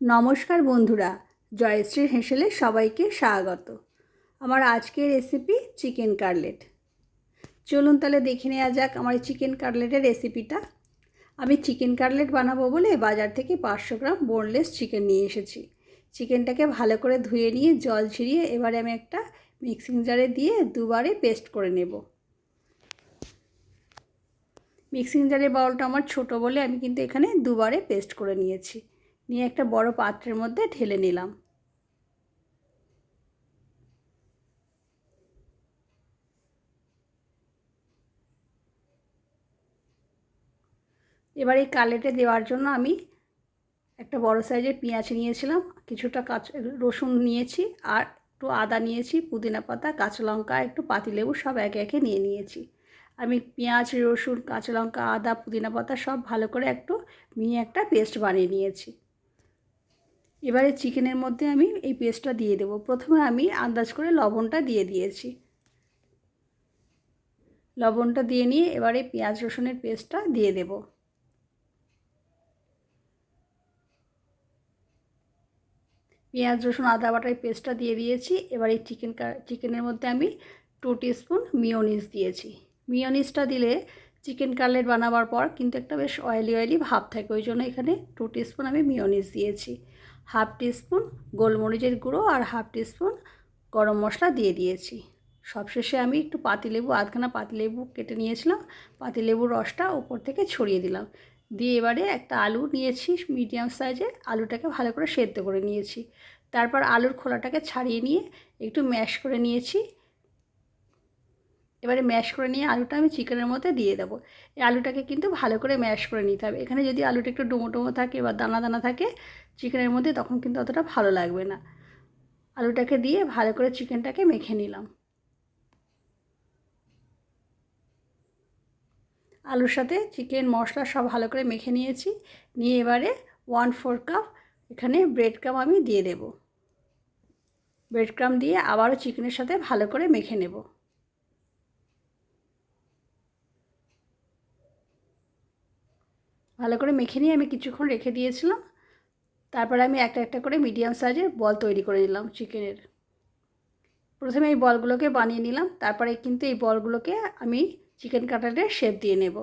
নমস্কার বন্ধুরা, জয়শ্রী হেসেলে সবাইকে স্বাগত। আমার আজকের রেসিপি চিকেন কাটলেট চলুন তাহলে দেখে নেওয়া যাক আমার চিকেন কাটলেটের রেসিপিটা আমি চিকেন কাটলেট বানাবো বলে বাজার থেকে পাঁচশো গ্রাম বোনলেস চিকেন নিয়ে এসেছি। চিকেনটাকে ভালো করে ধুয়ে নিয়ে, জল ছিঁড়িয়ে এবারে আমি একটা মিক্সিং জারে দিয়ে দুবারে পেস্ট করে নেব। মিক্সিং জারের বাউলটা আমার ছোট বলে আমি কিন্তু এখানে দুবারে পেস্ট করে নিয়েছি। নিয়ে একটা বড় পাত্রের মধ্যে ঢেলে নিলাম। এবার এই কালেটে দেওয়ার জন্য আমি একটা বড় সাইজের পেঁয়াজ নিয়েছিলাম, কিছুটা কাঁচা, রসুন নিয়েছি আর একটু আদা নিয়েছি, পুদিনা পাতা, কাঁচা লঙ্কা, একটু পাতিলেবু সব একে একে নিয়ে নিয়েছি। আমি পেঁয়াজ, রসুন, কাঁচা লঙ্কা, আদা, পুদিনা পাতা সব ভালো করে একটু নিয়ে একটা পেস্ট বানিয়ে নিয়েছি। এবারে চিকেনের মধ্যে আমি এই পেস্টটা দিয়ে দেবো। প্রথমে আমি আন্দাজ করে লবণটা দিয়ে দিয়েছি। লবণটা দিয়ে নিয়ে এবারে পেঁয়াজ রসুনের পেস্টটা দিয়ে দেব। পেঁয়াজ রসুন আদা বাটার পেস্টটা দিয়ে দিয়েছি। এবার এই চিকেন চিকেনের মধ্যে আমি টু স্পুন মিওনিস দিয়েছি। মিওনিসটা দিলে চিকেন কাটলেট বানাবার পর কিন্তু একটা বেশ অয়েলি অয়েলি ভাব থাকে। ওই জন্য এখানে টু স্পুন আমি মিওনিস দিয়েছি। হাফ টিস্পুন গোলমরিচের গুঁড়ো আর হাফ টিস্পুন গরম মশলা দিয়ে দিয়েছি। সবশেষে আমি একটু পাতিলেবু, আধখানা পাতিলেবু কেটে নিয়েছিলাম। পাতিলেবুর রসটা উপর থেকে ছড়িয়ে দিলাম। দিয়ে এবারে একটা আলু নিয়েছি, মিডিয়াম সাইজে। আলুটাকে ভালো করে সেদ্ধ করে নিয়েছি। তারপর আলুর খোলাটাকে ছাড়িয়ে নিয়ে একটু ম্যাশ করে নিয়েছি। এবারে ম্যাশ করে নিয়ে আলুটা আমি চিকেনের মধ্যে দিয়ে দেবো। এই আলুটাকে কিন্তু ভালো করে ম্যাশ করে নিতে হবে। এখানে যদি আলুটা একটু ডুমো ডুমো থাকে বা দানা দানা থাকে চিকেনের মধ্যে তখন কিন্তু অতটা ভালো লাগবে না। আলুটাকে দিয়ে ভালো করে চিকেনটাকে মেখে নিলাম। আলুর সাথে চিকেন মশলা সব ভালো করে মেখে নিয়েছি। নিয়ে এবারে ওয়ান ফোর কাপ এখানে ব্রেড ক্রাম আমি দিয়ে দেব। ব্রেড ক্রাম দিয়ে আবারও চিকেনের সাথে ভালো করে মেখে নেব। ভালো করে মেখে নিয়ে আমি কিছুক্ষণ রেখে দিয়েছিলাম। তারপরে আমি একটা একটা করে মিডিয়াম সাইজের বল তৈরি করে নিলাম চিকেনের প্রথমে এই বলগুলোকে বানিয়ে নিলাম, তারপরে কিন্তু এই বলগুলোকে আমি চিকেন কাটারের শেপ দিয়ে নেব।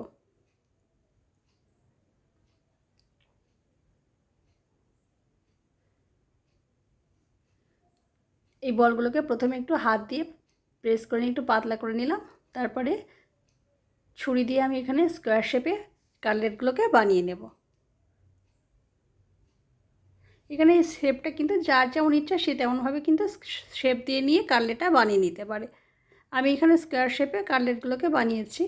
এই বলগুলোকে প্রথমে একটু হাত দিয়ে প্রেস করে একটু পাতলা করে নিলাম, তারপরে ছুরি দিয়ে আমি এখানে স্কোয়ার শেপে কাটলেটগুলোকে বানিয়ে নেব। এখানে শেপটা কিন্তু যার যেমন ইচ্ছা সে তেমনভাবে কিন্তু শেপ দিয়ে নিয়ে কাটলেটটা বানিয়ে নিতে পারে। আমি এখানে স্কোয়ার শেপে কাটলেটগুলোকে বানিয়েছি।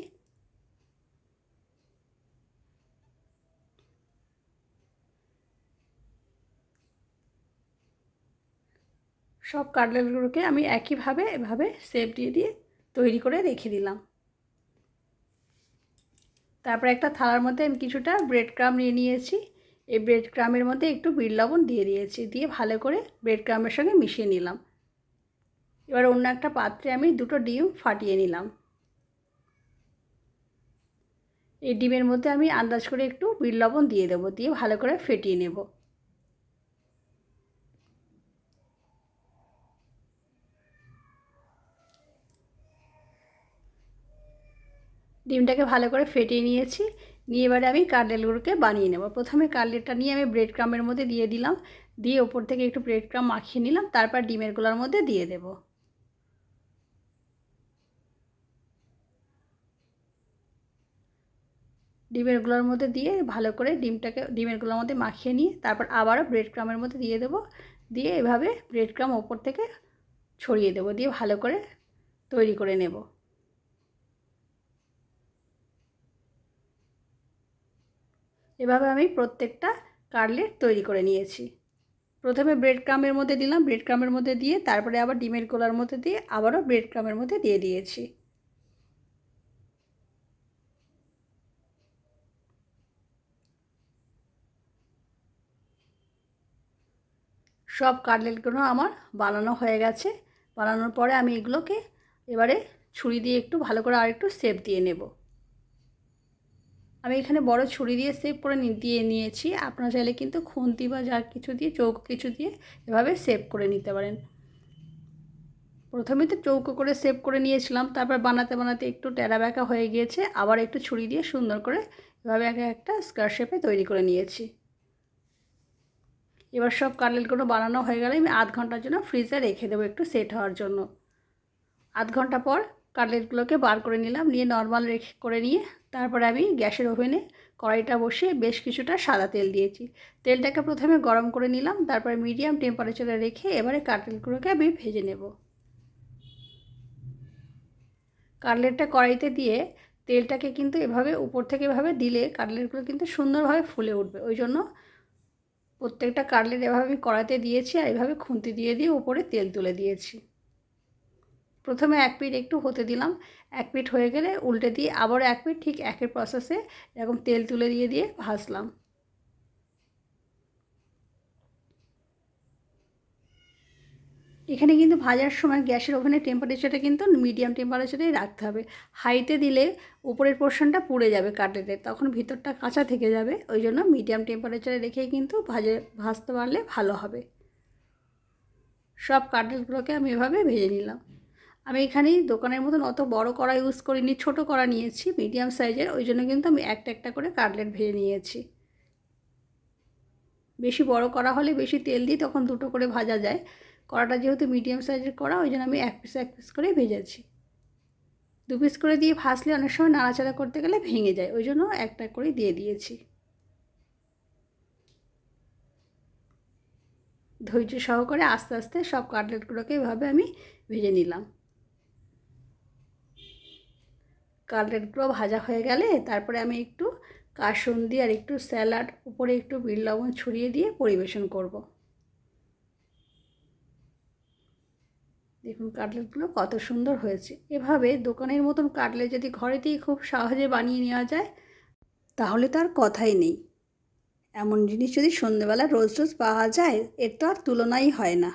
সব কাটলেটগুলোকে আমি একইভাবে এভাবে শেপ দিয়ে দিয়ে তৈরি করে রেখে দিলাম। তারপরে একটা থালার মধ্যে আমি কিছুটা ব্রেড ক্রাম নিয়ে নিয়েছি। এই ব্রেড ক্রামের মধ্যে একটু বিড় লবণ দিয়ে দিয়েছি, দিয়ে ভালো করে ব্রেড ক্রামের সঙ্গে মিশিয়ে নিলাম। এবার অন্য একটা পাত্রে আমি দুটো ডিম ফাটিয়ে নিলাম। এই ডিমের মধ্যে আমি আন্দাজ করে একটু বিট লবণ দিয়ে দেবো, দিয়ে ভালো করে ফেটিয়ে নেব। ডিমটাকে ভালো করে ফেটিয়ে নিয়েছি। নিয়ে এবারে আমি কাটলেটগুলোকে বানিয়ে নেব। প্রথমে কাটলেটটা নিয়ে আমি ব্রেড ক্রামের মধ্যে দিয়ে দিলাম। দিয়ে ওপর থেকে একটু ব্রেড ক্রাম মাখিয়ে নিলাম। তারপর ডিমের গোলার মধ্যে দিয়ে দেব। ডিমেরগুলোর মধ্যে দিয়ে ভালো করে ডিমটাকে ডিমেরগুলোর মধ্যে মাখিয়ে নিয়ে তারপর আবারও ব্রেড ক্রামের মধ্যে দিয়ে দেবো। দিয়ে এভাবে ব্রেড ক্রাম ওপর থেকে ছড়িয়ে দেবো। দিয়ে ভালো করে তৈরি করে নেব। এভাবে আমি প্রত্যেকটা কাটলেট তৈরি করে নিয়েছি। প্রথমে ব্রেড ক্রামের মধ্যে দিলাম ব্রেড ক্রামের মধ্যে দিয়ে তারপরে আবার ডিমের গোলার মধ্যে দিয়ে আবারও ব্রেড ক্রামের মধ্যে দিয়ে দিয়েছি। সব কাটলেটগুলো আমার বানানো হয়ে গেছে। বানানোর পরে আমি এগুলোকে এবারে ছুরি দিয়ে একটু ভালো করে আর একটু সেপ দিয়ে নেব। আমি এখানে বড় ছুরি দিয়ে সেভ করে দিয়ে নিয়েছি। আপনারা চাইলে কিন্তু খুন্তি বা যা কিছু দিয়ে, চৌকো কিছু দিয়ে এভাবে সেভ করে নিতে পারেন। প্রথমে তো চৌকো করে সেভ করে নিয়েছিলাম, তারপর বানাতে বানাতে একটু টেরা ব্যাকা হয়ে গিয়েছে, আবার একটু ছুরি দিয়ে সুন্দর করে এভাবে এক একটা স্কোয়ার শেপে তৈরি করে নিয়েছি। এবার সব কাটলেটগুলো বানানো হয়ে গেলে আমি আধ ঘণ্টার জন্য ফ্রিজে রেখে দেবো একটু সেট হওয়ার জন্য। আধ ঘণ্টা পর কাটলেটগুলোকে বার করে নিলাম, নিয়ে নর্মাল রেখে করে নিয়ে তারপরে আমি গ্যাসের ওভেনে কড়াইটা বসিয়ে বেশ কিছুটা সাদা তেল দিয়েছি। তেলটাকে প্রথমে গরম করে নিলাম, তারপরে মিডিয়াম টেম্পারেচারে রেখে এবারে কাটলেটগুলোকে আমি ভেজে নেব। কাটলেটটা কড়াইতে দিয়ে তেলটাকে কিন্তু এভাবে উপর থেকে এভাবে দিলে কাটলেটগুলো কিন্তু সুন্দরভাবে ফুলে উঠবে। ওই জন্য প্রত্যেকটা কাটলেট এভাবে আমি কড়াইতে দিয়েছি আর এভাবে খুন্তি দিয়ে দিয়ে উপরে তেল তুলে দিয়েছি। প্রথমে এক পিঠ একটু হতে দিলাম। এক পিঠ হয়ে গেলে উল্টে দিয়ে আবার এক পিঠ ঠিক একের প্রসেসে এরকম তেল তুলে দিয়ে দিয়ে ভাজলাম। এখানে কিন্তু ভাজার সময় গ্যাসের ওভেনের টেম্পারেচারটা কিন্তু মিডিয়াম টেম্পারেচারেই রাখতে হবে। হাইতে দিলে উপরের পোর্শনটা পুড়ে যাবে কাটলেটের তখন ভিতরটা কাঁচা থেকে যাবে। ওই জন্য মিডিয়াম টেম্পারেচারে রেখেই কিন্তু ভাজে, ভাজতে পারলে ভালো হবে। সব কাটলেটগুলোকে আমি এভাবে ভেজে নিলাম। আমি এখানে দোকানের মতন অত বড় কড়া ইউজ করিনি, ছোট কড়া নিয়েছি মিডিয়াম সাইজের ওই জন্য কিন্তু আমি একটা একটা করে কাটলেট ভেজে নিয়েছি। বেশি বড় করা হলে বেশি তেল দিই তখন দুটো করে ভাজা যায়। কড়াটা যেহেতু মিডিয়াম সাইজের কড়া, ওই জন্য আমি এক পিস এক পিস করে ভেজেছি। দু পিস করে দিয়ে ভাজলে অনেক সময় নাড়াচাড়া করতে গেলে ভেঙে যায়, ওই জন্য একটা করে দিয়ে দিয়েছি। ধৈর্য সহকারে আস্তে আস্তে সব কাটলেটগুলোকে এভাবে আমি ভেজে নিলাম। কাটলেটগুলো ভাজা হয়ে গেলে তারপরে আমি একটু কাসুন্দি আর একটু স্যালাড, উপরে একটু বিট লবণ ছড়িয়ে দিয়ে পরিবেশন করব। দেখুন কাটলেটগুলো কত সুন্দর হয়েছে। এভাবে দোকানের মতন কাটলেট যদি ঘরেতেই খুব সহজে বানিয়ে নেওয়া যায়, তাহলে তার কথাই নেই। এমন জিনিস যদি সন্ধেবেলা রোজ রোজ পাওয়া যায়, এর তো আর তুলনাই হয় না।